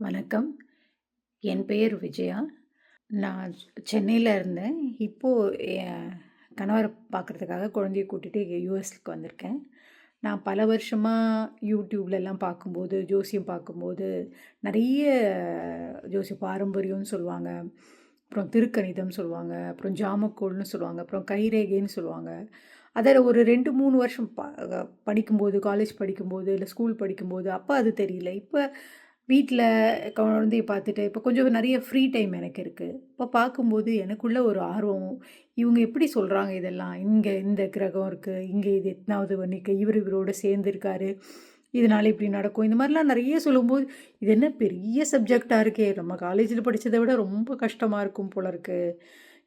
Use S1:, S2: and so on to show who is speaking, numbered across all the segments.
S1: வணக்கம். என் பெயர் விஜயா. நான் சென்னையில் இருந்தேன். இப்போது என் கணவரை பார்க்குறதுக்காக குழந்தைய கூட்டிகிட்டு யூஎஸ்க்கு வந்திருக்கேன். நான் பல வருஷமாக யூடியூப்லலாம் பார்க்கும்போது, ஜோசியம் பார்க்கும்போது, நிறைய ஜோசியம் பாரம்பரியம்னு சொல்லுவாங்க. அப்புறம் திருக்கணிதம் சொல்லுவாங்க. அப்புறம் ஜாமக்கோள்னு சொல்லுவாங்க. அப்புறம் கைரேகைன்னு சொல்லுவாங்க. அதில் ஒரு 2, 3 வருஷம் ப படிக்கும்போது, காலேஜ் படிக்கும்போது, இல்லை ஸ்கூல் படிக்கும்போது, அப்போ அது தெரியல. இப்போ வீட்டில் குழந்தைய பார்த்துட்டு, இப்போ கொஞ்சம் நிறைய ஃப்ரீ டைம் எனக்கு இருக்குது இப்போ பார்க்கும்போது எனக்குள்ள ஒரு ஆர்வம், இவங்க எப்படி சொல்கிறாங்க இதெல்லாம்? இங்கே இந்த கிரகம் இருக்குது இங்கே இது எத்தனாவது வன்னிக்கு இவரு இவரோட சேர்ந்துருக்காரு இதனால் இப்படி நடக்கும். இந்த மாதிரிலாம் நிறைய சொல்லும்போது, இது என்ன பெரிய சப்ஜெக்டாக இருக்கே! நம்ம காலேஜில் படித்ததை விட ரொம்ப கஷ்டமாக இருக்கும் போல இருக்குது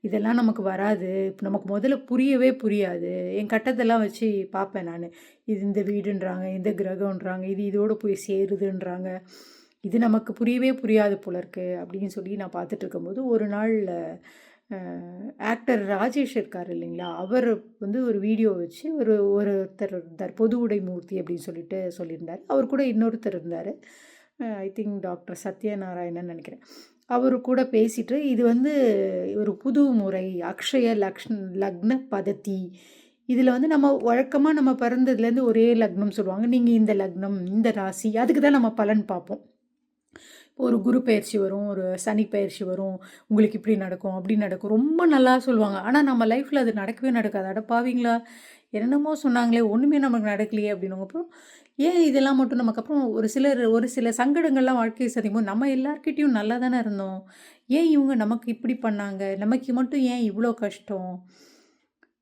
S1: இதெல்லாம் நமக்கு வராது. இப்போ நமக்கு முதல்ல புரியவே புரியாது. என் கட்டத்தெல்லாம் வச்சு பார்ப்பேன் நான் இது இந்த வீடுன்றாங்க, இந்த கிரகம்ன்றாங்க, இது இதோட போய் சேருதுன்றாங்க. இது நமக்கு புரியவே புரியாது போல இருக்கு. அப்படின்னு சொல்லி நான் பார்த்துட்டு இருக்கும்போது, ஒரு நாள் ஆக்டர் ராஜேஷ் இருக்கார் இல்லைங்களா? அவர் வந்து ஒரு வீடியோ வச்சு ஒரு ஒருத்தர் இருந்தார். பொது உடை மூர்த்தி அப்படின்னு சொல்லிட்டு சொல்லியிருந்தார் அவர் கூட இன்னொருத்தர் இருந்தார் ஐ திங்க் டாக்டர் சத்யநாராயணன் நினைக்கிறேன் அவர் கூட பேசிட்டு, இது வந்து ஒரு புது முறை, அக்ஷய லக்ஷ் லக்ன பதத்தி. இதில் வந்து நம்ம வழக்கமாக நம்ம பிறந்ததுலேருந்து ஒரே லக்னம் சொல்லுவாங்க. நீங்கள் இந்த லக்னம், இந்த ராசி அதுக்கு தான் நம்ம பலன் பார்ப்போம். இப்போ ஒரு குரு பயிற்சி வரும், ஒரு சனி பயிற்சி வரும். உங்களுக்கு இப்படி நடக்கும், அப்படி நடக்கும். ரொம்ப நல்லா சொல்லுவாங்க. ஆனால் நம்ம லைஃப்பில் அது நடக்கவே நடக்காது. அடப்பாவீங்களா பாவிங்களா! என்னென்னமோ சொன்னாங்களே! ஒன்றுமே நமக்கு நடக்கலையே! அப்படின்னதுக்கப்புறம், ஏன் இதெல்லாம் மட்டும் நமக்கு அப்புறம் ஒரு சிலர் ஒரு சில சங்கடங்கள்லாம் வாழ்க்கையை சந்திக்கும்போது, நம்ம எல்லார்கிட்டயும் நல்லா தானே இருந்தோம். ஏன் இவங்க நமக்கு இப்படி பண்ணாங்க? நமக்கு மட்டும் ஏன் இவ்வளோ கஷ்டம்?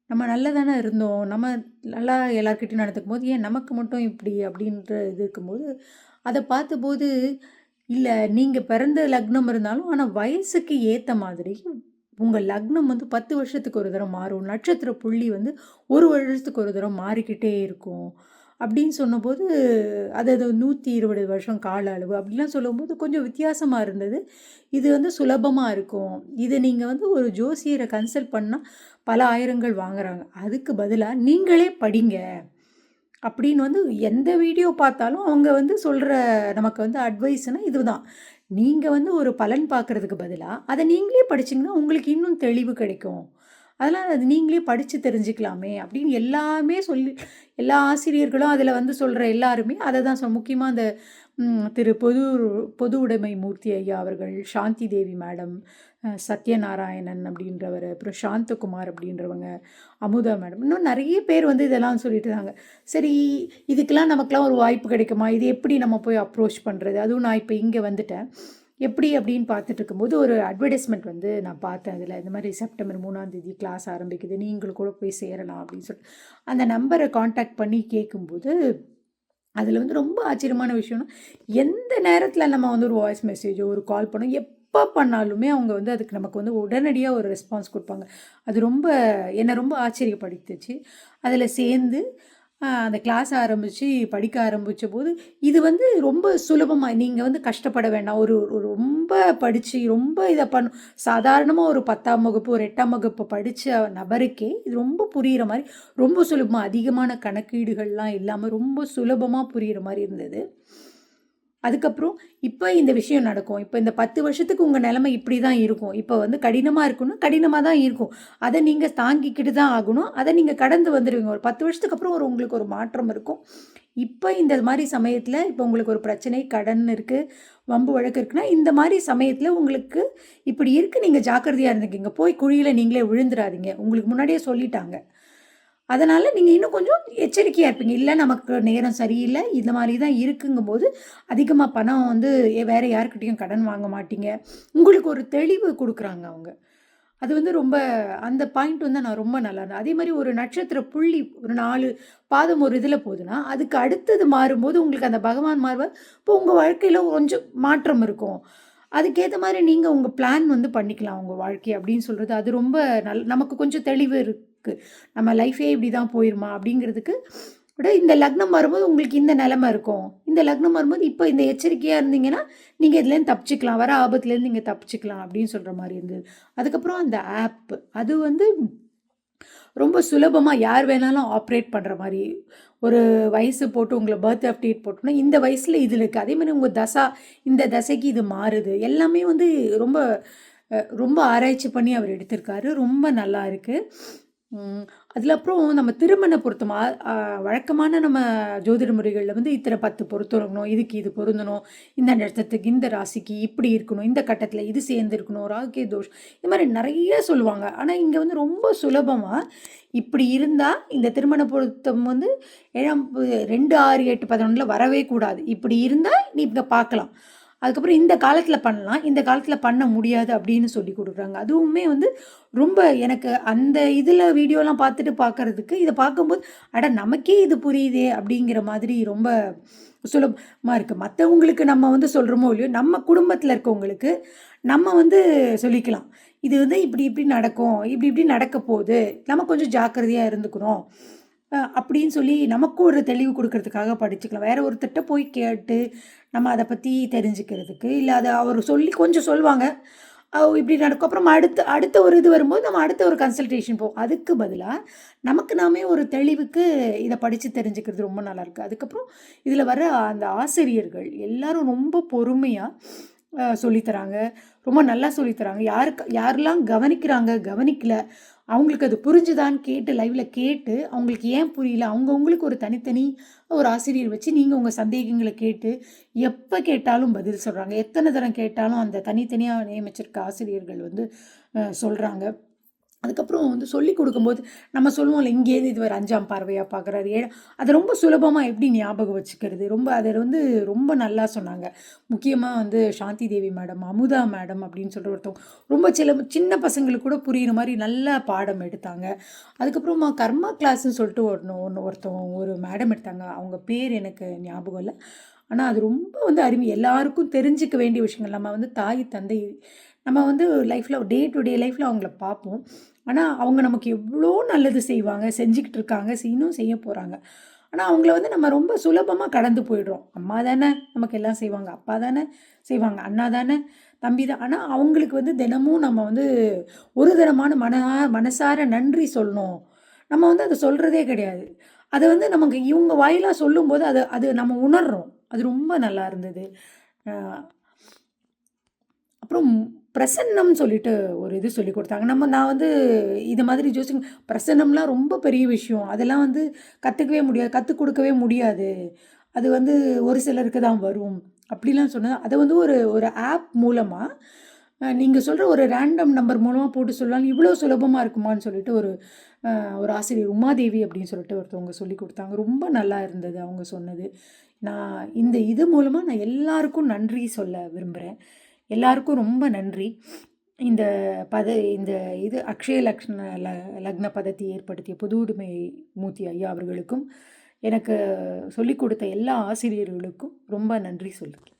S1: நம்ம நல்லா தானே இருந்தோம். நம்ம நல்லா எல்லார்கிட்டேயும் நடந்துக்கும் போது ஏன் நமக்கு மட்டும் இப்படி? அப்படின்ற இது இருக்கும்போது, அதை பார்த்தபோது, இல்லை நீங்கள் பிறந்த லக்னம் இருந்தாலும், ஆனால் வயசுக்கு ஏற்ற மாதிரி உங்கள் லக்னம் வந்து 10 வருஷத்துக்கு ஒரு தரம் மாறும். நட்சத்திர புள்ளி வந்து ஒரு வருஷத்துக்கு ஒரு தரம் மாறிக்கிட்டே இருக்கும். அப்படின்னு சொன்னபோது, அது அது 120 வருஷம் கால அளவு அப்படிலாம் சொல்லும்போது கொஞ்சம் வித்தியாசமாக இருந்தது. இது வந்து சுலபமாக இருக்கும். இதை நீங்கள் வந்து ஒரு ஜோசியரை கன்சல்ட் பண்ணால் பல ஆயிரங்கள் வாங்குறாங்க. அதுக்கு பதிலாக நீங்களே படிங்க. அப்படின்னு வந்து எந்த வீடியோ பார்த்தாலும் அவங்க வந்து சொல்கிற நமக்கு வந்து அட்வைஸ்னா இதுதான். நீங்கள் வந்து ஒரு பலன் பார்க்கறதுக்கு பதிலாக அதை நீங்களே படிச்சிங்கன்னா உங்களுக்கு இன்னும் தெளிவு கிடைக்கும். அதெல்லாம் அது நீங்களே படித்து தெரிஞ்சுக்கலாமே! அப்படின்னு எல்லாமே சொல்லி எல்லா ஆசிரியர்களும் அதில் வந்து சொல்கிற எல்லாருமே அதை தான் சொ முக்கியமாக அந்த திரு பொது பொது உடைமை மூர்த்தி ஐயா அவர்கள், சாந்தி தேவி மேடம், சத்யநாராயணன் அப்படின்றவர் அப்புறம் சாந்தகுமார் அப்படின்றவங்க, அமுதா மேடம், இன்னும் நிறைய பேர் வந்து இதெல்லாம் சொல்லிட்டு இருந்தாங்க. சரி, இதுக்கெல்லாம் நமக்கெல்லாம் ஒரு வாய்ப்பு கிடைக்குமா? இது எப்படி நம்ம போய் அப்ரோச் பண்ணுறது அதுவும் நான் இப்போ இங்கே வந்துட்டேன். எப்படி அப்படின்னு பார்த்துட்டு இருக்கும்போது, ஒரு அட்வர்டைஸ்மெண்ட் வந்து நான் பார்த்தேன் அதில் இந்த மாதிரி செப்டம்பர் 3ஆம் தேதி கிளாஸ் ஆரம்பிக்குது. நீங்கள் கூட போய் சேரலாம் அப்படின்னு சொல்லிட்டு. அந்த நம்பரை காண்டாக்ட் பண்ணி கேட்கும்போது, அதில் வந்து ரொம்ப ஆச்சரியமான விஷயம்னா, எந்த நேரத்தில் நம்ம வந்து ஒரு வாய்ஸ் மெசேஜோ, ஒரு கால் பண்ணோம் எப் எப்போ பண்ணாலுமே அவங்க வந்து அதுக்கு நமக்கு வந்து உடனடியாக ஒரு ரெஸ்பான்ஸ் கொடுப்பாங்க அது ரொம்ப என்னை ரொம்ப ஆச்சரியப்படுத்துச்சு. அதில் சேர்ந்து அந்த கிளாஸ் ஆரம்பித்து படிக்க ஆரம்பிச்சபோது, இது வந்து ரொம்ப சுலபமாக நீங்கள் வந்து கஷ்டப்பட வேண்டாம். ஒரு ஒரு ரொம்ப படித்து ரொம்ப இதை பண்ண சாதாரணமாக ஒரு 10ஆம் வகுப்பு, ஒரு எட்டாம் வகுப்பு படித்த நபருக்கே இது ரொம்ப புரிகிற மாதிரி ரொம்ப சுலபமாக அதிகமான கணக்கீடுகள்லாம் இல்லாமல் ரொம்ப சுலபமாக புரிகிற மாதிரி இருந்தது. அதுக்கப்புறம் இப்போ இந்த விஷயம் நடக்கும். இப்போ இந்த 10 வருஷத்துக்கு உங்கள் நிலமை இப்படி தான் இருக்கும். இப்போ வந்து கடினமாக இருக்குன்னா, கடினமாக தான் இருக்கும். அதை நீங்கள் தாங்கிக்கிட்டு தான் ஆகணும். அதை நீங்கள் கடந்து வந்துடுவீங்க ஒரு 10 வருஷத்துக்கு அப்புறம் ஒரு உங்களுக்கு ஒரு மாற்றம் இருக்கும். இப்போ இந்த மாதிரி சமயத்தில் இப்போ உங்களுக்கு ஒரு பிரச்சனை, கடன் இருக்குது வம்பு வழக்கு இருக்குன்னா, இந்த மாதிரி சமயத்தில் உங்களுக்கு இப்படி இருக்குது நீங்கள் ஜாக்கிரதையாக இருந்துக்கிங்க போய் குழியில் நீங்களே விழுந்துடாதீங்க உங்களுக்கு முன்னாடியே சொல்லிட்டாங்க. அதனால் நீங்கள் இன்னும் கொஞ்சம் எச்சரிக்கையாக இருப்பீங்க. இல்லை நமக்கு நேரம் சரியில்லை இந்த மாதிரி தான் இருக்குங்கும்போது, அதிகமாக பணம் வந்து வேறு யாருக்கிட்டேயும் கடன் வாங்க மாட்டீங்க. உங்களுக்கு ஒரு தெளிவு கொடுக்குறாங்க அவங்க. அது வந்து ரொம்ப அந்த பாயிண்ட் வந்து நான் ரொம்ப நல்லா இருந்தேன் அதே மாதிரி ஒரு நட்சத்திர புள்ளி ஒரு நாலு பாதம் ஒரு இதில் போதுன்னா, அதுக்கு அடுத்தது மாறும்போது உங்களுக்கு அந்த பகவான் மாறுவார். இப்போ உங்கள் வாழ்க்கையில் கொஞ்சம் மாற்றம் இருக்கும். அதுக்கேற்ற மாதிரி நீங்கள் உங்கள் பிளான் வந்து பண்ணிக்கலாம் உங்கள் வாழ்க்கை அப்படின்னு சொல்கிறது அது ரொம்ப நல் நமக்கு கொஞ்சம் தெளிவு இருக்கு. நம்ம லைஃபே இப்படிதான் போயிருமா? அப்படிங்கிறதுக்கு விட இந்த லக்னம் வரும்போது உங்களுக்கு இந்த நிலமை இருக்கும். இந்த லக்னம் வரும்போது இப்போ இந்த எச்சரிக்கையாக இருந்தீங்கன்னா, நீங்கள் இதுலேருந்து தப்பிச்சுக்கலாம். வர ஆபத்துலேருந்து நீங்கள் தப்பிச்சுக்கலாம் அப்படின்னு சொல்கிற மாதிரி இருந்தது. அதுக்கப்புறம் அந்த ஆப் அது வந்து ரொம்ப சுலபமாக யார் வேணாலும் ஆப்ரேட் பண்ணுற மாதிரி ஒரு வயசு போட்டு உங்களை பர்த் அப்டேட் போட்டோன்னா இந்த வயசில் இதில் இருக்குது அதே மாதிரி உங்கள் தசா இந்த தசைக்கு இது மாறுது எல்லாமே வந்து ரொம்ப ரொம்ப ஆராய்ச்சி பண்ணி அவர் எடுத்திருக்காரு ரொம்ப நல்லா இருக்குது அதில் அப்புறம் நம்ம திருமண பொருத்தம் வழக்கமான நம்ம ஜோதிட முறைகளில் வந்து இத்தனை பத்து பொருத்தணும் இதுக்கு இது பொருந்தணும் இந்த நட்சத்திரத்துக்கு இந்த ராசிக்கு இப்படி இருக்கணும் இந்த கட்டத்தில் இது சேர்ந்துருக்கணும் ராகே தோஷ் இது மாதிரி நிறைய சொல்லுவாங்க. ஆனால் இங்கே வந்து ரொம்ப சுலபமாக இப்படி இருந்தால் இந்த திருமண பொருத்தம் வந்து ஏழாம் பு- ரெண்டு ஆறு எட்டு பதினொன்றில் வரவே கூடாது. இப்படி இருந்தால் நீ இங்கே பார்க்கலாம் அதுக்கப்புறம் இந்த காலத்தில் பண்ணலாம் இந்த காலத்தில் பண்ண முடியாது அப்படின்னு சொல்லி கொடுக்குறாங்க. அதுவுமே வந்து ரொம்ப எனக்கு அந்த இதில் வீடியோலாம் பார்த்துட்டு பார்க்கறதுக்கு இதை பார்க்கும்போது அட நமக்கே இது புரியுதே அப்படிங்கிற மாதிரி ரொம்ப சுலபமாக இருக்குது மற்றவங்களுக்கு நம்ம வந்து சொல்கிறோமோ இல்லையோ நம்ம குடும்பத்தில் இருக்கவங்களுக்கு நம்ம வந்து சொல்லிக்கலாம். இது வந்து இப்படி இப்படி நடக்கும் இப்படி இப்படி நடக்க போகுது நம்ம கொஞ்சம் ஜாக்கிரதையாக இருந்துக்கணும். அப்படின்னு சொல்லி நமக்கும் ஒரு தெளிவு கொடுக்கறதுக்காக படிச்சுக்கலாம். வேற ஒருத்தட்ட போய் கேட்டு நம்ம அதை பற்றி தெரிஞ்சுக்கிறதுக்கு இல்லை அதை அவர் சொல்லி கொஞ்சம் சொல்லுவாங்க இப்படி நடக்கும். அப்புறம் அடுத்த அடுத்த ஒரு இது வரும்போது நம்ம அடுத்த ஒரு கன்சல்டேஷன் போகும் அதுக்கு பதிலாக நமக்கு நாமே ஒரு தெளிவுக்கு இதை படித்து தெரிஞ்சுக்கிறது ரொம்ப நல்லாயிருக்கு அதுக்கப்புறம் இதில் வர அந்த ஆசிரியர்கள் எல்லாரும் ரொம்ப பொறுமையாக சொல்லித்தராங்க. ரொம்ப நல்லா சொல்லித்தராங்க. யாருக்கு யாரெல்லாம் கவனிக்கிறாங்க கவனிக்கல அவங்களுக்கு அது புரிஞ்சுதான்னு கேட்டு லைவ்ல கேட்டு அவங்களுக்கு ஏன் புரியல? அவங்கவுங்களுக்கு ஒரு தனித்தனி ஒரு ஆசிரியர் வச்சு நீங்கள் உங்கள் சந்தேகங்களை கேட்டு எப்போ கேட்டாலும் பதில் சொல்கிறாங்க எத்தனை தரம் கேட்டாலும் அந்த தனித்தனியாக நியமிச்சிருக்க ஆசிரியர்கள் வந்து சொல்கிறாங்க அதுக்கப்புறம் வந்து சொல்லி கொடுக்கும்போது நம்ம சொல்லுவோம்ல இங்கேருந்து இது ஒரு அஞ்சாம் பார்வையாக பார்க்குறாரு ஏழு அதை ரொம்ப சுலபமாக எப்படி ஞாபகம் வச்சுக்கிறது? ரொம்ப அதை வந்து ரொம்ப நல்லா சொன்னாங்க. முக்கியமாக வந்து சாந்தி தேவி மேடம் அமுதா மேடம் அப்படின்னு சொல்கிற ஒருத்தவங்க. ரொம்ப சில சின்ன பசங்களுக்கு கூட புரியுற மாதிரி நல்ல பாடம் எடுத்தாங்க. அதுக்கப்புறமா கர்மா கிளாஸ்ன்னு சொல்லிட்டு ஒன்று ஒன்று ஒருத்தவங்க ஒரு மேடம் எடுத்தாங்க. அவங்க பேர் எனக்கு ஞாபகம் இல்லை. ஆனால் அது ரொம்ப வந்து அருமை. எல்லாருக்கும் தெரிஞ்சுக்க வேண்டிய விஷயங்கள். நம்ம வந்து தாய் தந்தை நம்ம வந்து லைஃப்பில் டே டு டே லைஃப்பில் அவங்கள பார்ப்போம். ஆனால் அவங்க நமக்கு எவ்வளோ நல்லது செய்வாங்க செஞ்சுக்கிட்டு இருக்காங்க இன்னும் செய்ய போகிறாங்க ஆனால் அவங்கள வந்து நம்ம ரொம்ப சுலபமாக கடந்து போயிடுறோம். அம்மா தானே நமக்கு எல்லாம் செய்வாங்க அப்பா தானே செய்வாங்க அண்ணா தானே தம்பி தான் ஆனால் அவங்களுக்கு வந்து தினமும் நம்ம வந்து ஒரு தரமான மன மனசார நன்றி சொல்லணும். நம்ம வந்து அதை சொல்கிறதே கிடையாது. அதை வந்து நமக்கு இவங்க வாயிலாக சொல்லும்போது அது அது நம்ம உணர்கிறோம் அது ரொம்ப நல்லா இருந்தது. அப்புறம் பிரசன்னம் சொல்லிட்டு ஒரு இது சொல்லி கொடுத்தாங்க. நம்ம நான் வந்து இது மாதிரி ஜோசிங் பிரசன்னம்லாம் ரொம்ப பெரிய விஷயம். அதெல்லாம் வந்து கற்றுக்கவே முடியாது கற்றுக் கொடுக்கவே முடியாது. அது வந்து ஒரு சிலருக்கு தான் வரும். அப்படிலாம் சொன்னது. அதை வந்து ஒரு ஒரு ஆப் மூலமாக நீங்கள் சொல்கிற ஒரு ரேண்டம் நம்பர் மூலமாக போட்டு சொல்லலாம். இவ்வளோ சுலபமாக இருக்குமான்னு சொல்லிட்டு ஒரு ஒரு ஆசிரியர் உமாதேவி அப்படின்னு சொல்லிட்டு ஒருத்தவங்க சொல்லி கொடுத்தாங்க. ரொம்ப நல்லா இருந்தது அவங்க சொன்னது. நான் இந்த இது மூலமாக நான் எல்லாருக்கும் நன்றி சொல்ல விரும்புகிறேன் எல்லாருக்கும் ரொம்ப நன்றி. இந்த பத இந்த இது அக்ஷய லக்ஷ்ண ல லக்ன பதத்தை ஏற்படுத்திய புதுவுடைமை மூர்த்தி ஐயா அவர்களுக்கும் எனக்கு சொல்லிக் கொடுத்த எல்லா ஆசிரியர்களுக்கும் ரொம்ப நன்றி சொல்லுங்கள்